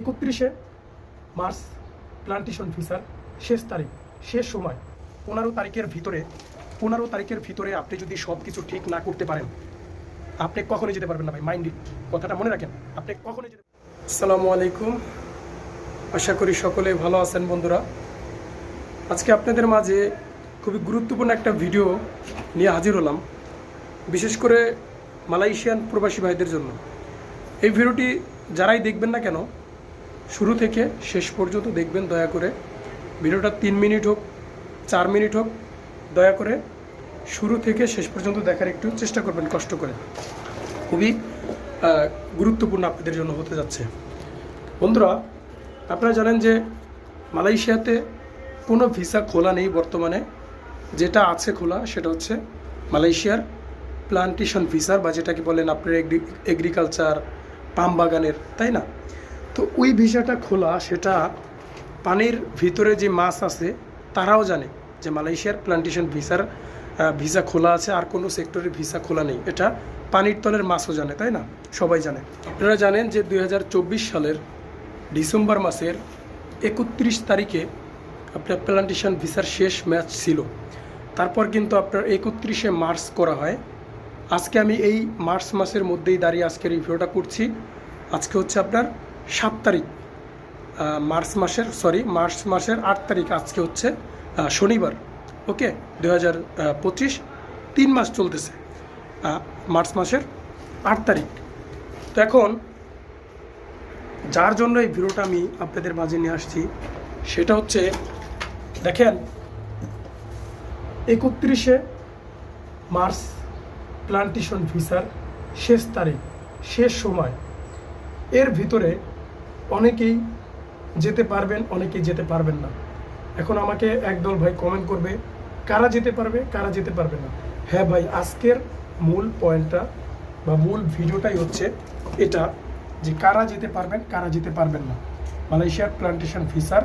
একত্রিশে March plantation ভিসার শেষ তারিখ, শেষ সময়, পনেরো তারিখের ভিতরে, পনেরো তারিখের ভিতরে আপনি যদি সব কিছু ঠিক না করতে পারেন, আপনি কখনোই যেতে পারবেন না ভাই, মাইন্ড কথাটা মনে রাখেন, আপনি কখনোই যেতে আসসালামু আলাইকুম। আশা করি সকলে ভালো আছেন বন্ধুরা। আজকে আপনাদের মাঝে খুবই গুরুত্বপূর্ণ একটা ভিডিও নিয়ে হাজির হলাম, বিশেষ করে মালয়েশিয়ান প্রবাসী ভাইদের জন্য। এই ভিডিওটি যারাই দেখবেন না কেন শুরু থেকে শেষ পর্যন্ত দেখবেন, দয়া করে। ভিডিওটা তিন মিনিট হোক, চার মিনিট হোক, দয়া করে শুরু থেকে শেষ পর্যন্ত দেখার একটু চেষ্টা করবেন, কষ্ট করে। খুবই গুরুত্বপূর্ণ আপনাদের জন্য হতে যাচ্ছে। বন্ধুরা, আপনারা জানেন যে মালয়েশিয়াতে কোনো ভিসা খোলা নেই বর্তমানে। যেটা আছে খোলা, সেটা হচ্ছে মালয়েশিয়ার প্লান্টেশন ভিসার বা যেটাকে বলেন আপনার এগ্রিকালচার, পাম বাগানের, তাই না? তো ওই ভিসাটা খোলা, সেটা পানির ভিতরে যে মাছ আছে, তারাও জানে যে মালয়েশিয়ার প্লান্টেশন ভিসার ভিসা খোলা আছে, আর কোনো সেক্টরের ভিসা খোলা নেই। এটা পানির তলের মাছও জানে, তাই না? সবাই জানে। আপনারা জানেন যে দু হাজার চব্বিশ সালের ডিসেম্বর মাসের একত্রিশ তারিখে আপনার প্লান্টেশন ভিসার শেষ ম্যাচ ছিল। তারপর কিন্তু আপনার একত্রিশে মার্চ করা হয়। আজকে আমি এই মার্চ মাসের মধ্যেই দাঁড়িয়ে আজকের ভিডিওটা করছি। আজকে হচ্ছে আপনার সাত তারিখ মার্চ মাসের সরি মার্চ মাসের আট তারিখ আজকে হচ্ছে শনিবার ওকে দু হাজার পঁচিশ, তিন মাস চলতেছে মার্চ মাসের আট তারিখ। তো এখন যার জন্য এই ভিডিওটা আমি আপনাদের মাঝে নিয়ে আসছি, সেটা হচ্ছে, দেখেন, একত্রিশে মার্চ প্লান্টেশন ভিসার শেষ তারিখ, শেষ সময়। এর ভিতরে অনেকেই যেতে পারবেন, অনেকেই যেতে পারবেন না। এখন আমাকে একদল ভাই কমেন্ট করবে, কারা যেতে পারবে, কারা যেতে পারবে না? হ্যাঁ ভাই, আজকের মূল পয়েন্টটা বা মূল ভিডিওটাই হচ্ছে এটা যে কারা যেতে পারবেন, কারা যেতে পারবেন না। মালয়েশিয়ার প্লান্টেশন ভিসার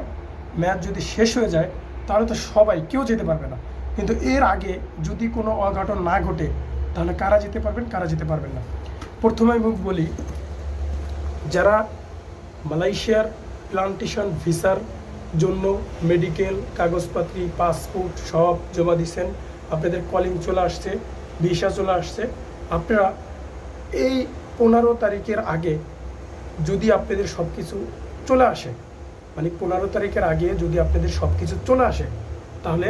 ম্যাচ যদি শেষ হয়ে যায়, তাহলে তো সবাই, কেউ যেতে পারবে না। কিন্তু এর আগে যদি কোনো অঘটন না ঘটে, তাহলে কারা যেতে পারবেন, কারা যেতে পারবেন না? প্রথমে আমি বলি, যারা মালয়েশিয়ার প্লান্টেশন ভিসার জন্য মেডিকেল, কাগজপত্র, পাসপোর্ট সব জমা দিচ্ছেন। আপনাদের কলিং চলে আসছে, ভিসা চলে আসছে। আপনারা এই পনেরো তারিখের আগে যদি আপনাদের সব কিছু চলে আসে মানে পনেরো তারিখের আগে যদি আপনাদের সব কিছু চলে আসে, তাহলে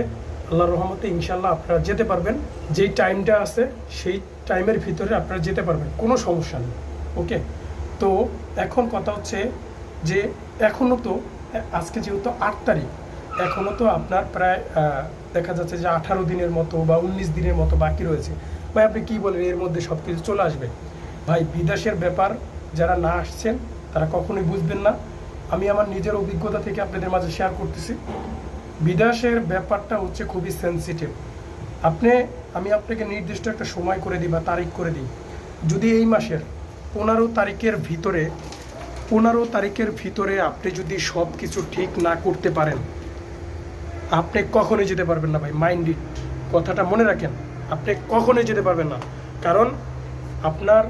আল্লাহর রহমতে ইনশাল্লাহ আপনারা যেতে পারবেন। যেই টাইমটা আছে, সেই টাইমের ভিতরে আপনারা যেতে পারবেন, কোনো সমস্যা নেই ওকে তো এখন কথা হচ্ছে যে এখনও তো, আজকে যেহেতু আট তারিখ এখনও তো আপনার প্রায় দেখা যাচ্ছে যে আঠারো দিনের মতো বা উনিশ দিনের মতো বাকি রয়েছে। ভাই, আপনি কী বলেন, এর মধ্যে সব কিছু চলে আসবে? ভাই, বিদেশের ব্যাপার যারা না আসছেন, তারা কখনোই বুঝবেন না। আমি আমার নিজের অভিজ্ঞতা থেকে আপনাদের মাঝে শেয়ার করতেছি। বিদেশের ব্যাপারটা হচ্ছে খুবই সেন্সিটিভ আপনি, আমি আপনাকে নির্দিষ্ট একটা সময় করে দিই বা তারিখ করে দিই। যদি এই মাসের পনেরো তারিখের ভিতরে, পনেরো তারিখের ভিতরে আপনি যদি সব কিছু ঠিক না করতে পারেন, আপনি কখনোই যেতে পারবেন না ভাই মাইন্ড ইট কথাটা মনে রাখেন, আপনি কখনোই যেতে পারবেন না। কারণ আপনার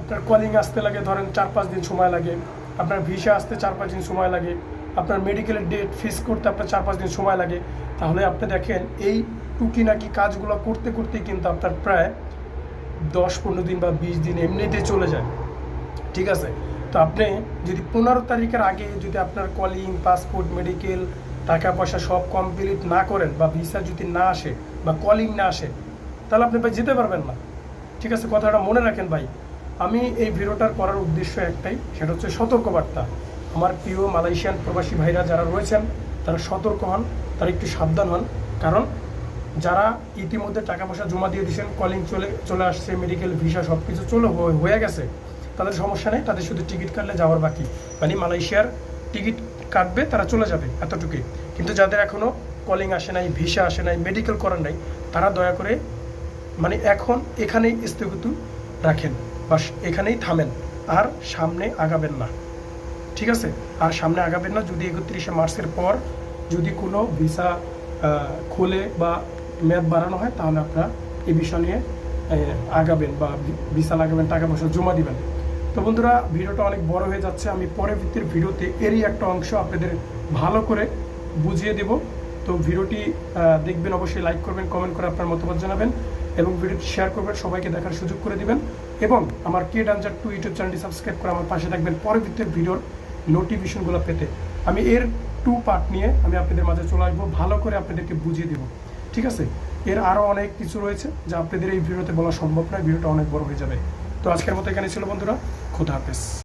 আপনার কলিং আসতে লাগে, ধরেন চার পাঁচ দিন সময় লাগে, আপনার ভিসা আসতে চার পাঁচ দিন সময় লাগে, আপনার মেডিকেলের ডেট ফিক্স করতে আপনার চার পাঁচ দিন সময় লাগে, তাহলে আপনি দেখেন এই টুকি নাকি কাজগুলো করতে করতে কিন্তু আপনার প্রায় দশ পনেরো দিন বা বিশ দিন এমনিতে চলে যায়। ঠিক আছে? তো আপনি যদি পনেরো তারিখের আগে যদি আপনার কলিং পাসপোর্ট মেডিকেল টাকা পয়সা সব কমপ্লিট না করেন বা ভিসা যদি না আসে বা কলিং না আসে, তাহলে আপনি ভাই যেতে পারবেন না। ঠিক আছে? কথাটা মনে রাখেন ভাই। আমি এই ভিডিওটার করার উদ্দেশ্য একটাই, সেটা হচ্ছে সতর্কবার্তা। আমার প্রিয় মালয়েশিয়ান প্রবাসী ভাইরা যারা রয়েছেন, তারা সতর্ক হন, তারা একটু সাবধান হন। কারণ যারা ইতিমধ্যে টাকা পয়সা জমা দিয়ে দিয়েছেন কলিং চলে চলে আসছে মেডিকেল ভিসা সব কিছু চলে, হয়ে- গেছে, তাদের সমস্যা নেই, তাদের শুধু টিকিট কাটলে যাওয়ার বাকি। মানে মালয়েশিয়ার টিকিট কাটবে, তারা চলে যাবে এতটুকুই। কিন্তু যাদের এখনও কলিং আসে নাই ভিসা আসে নাই মেডিকেল করার নাই, তারা দয়া করে মানে এখন এখানেই স্থগিত রাখেন বা এখানেই থামেন, আর সামনে আগাবেন না। ঠিক আছে? আর সামনে আগাবেন না, যদি একত্রিশে মার্চের পর যদি কোনো ভিসা খোলে বা মেয়াদ বাড়ানো হয়, তাহলে আপনারা এই বিষয় নিয়ে আগাবেন বা ভিসা লাগাবেন, টাকা পয়সা জমা দিবেন। তো বন্ধুরা, ভিডিওটা অনেক বড় হয়ে যাচ্ছে। আমি পরবর্তীর ভিডিওতে এরই একটা অংশ আপনাদের ভালো করে বুঝিয়ে দেব। তো ভিডিওটি দেখবেন, অবশ্যই লাইক করবেন, কমেন্ট করে আপনার মতামত জানাবেন এবং ভিডিওটি শেয়ার করবেন, সবাইকে দেখার সুযোগ করে দিবেন এবং আমার কে ডান্সার টু ইউটিউব চ্যানেলটি সাবস্ক্রাইব করে আমার পাশে থাকবেন পরবর্তীর ভিডিওর নোটিফিকেশনগুলো পেতে। আমি এর টু পার্ট নিয়ে আমি আপনাদের মাঝে চলে আসব। ভালো করে আপনাদেরকে বুঝিয়ে দেবো। ঠিক আছে? এর আরও অনেক কিছু রয়েছে যা আপনাদের এই ভিডিওতে বলা সম্ভব নয়, ভিডিওটা অনেক বড় হয়ে যাবে। তো আজকের মতো এখানে ছিল বন্ধুরা, খোদা হাফেজ।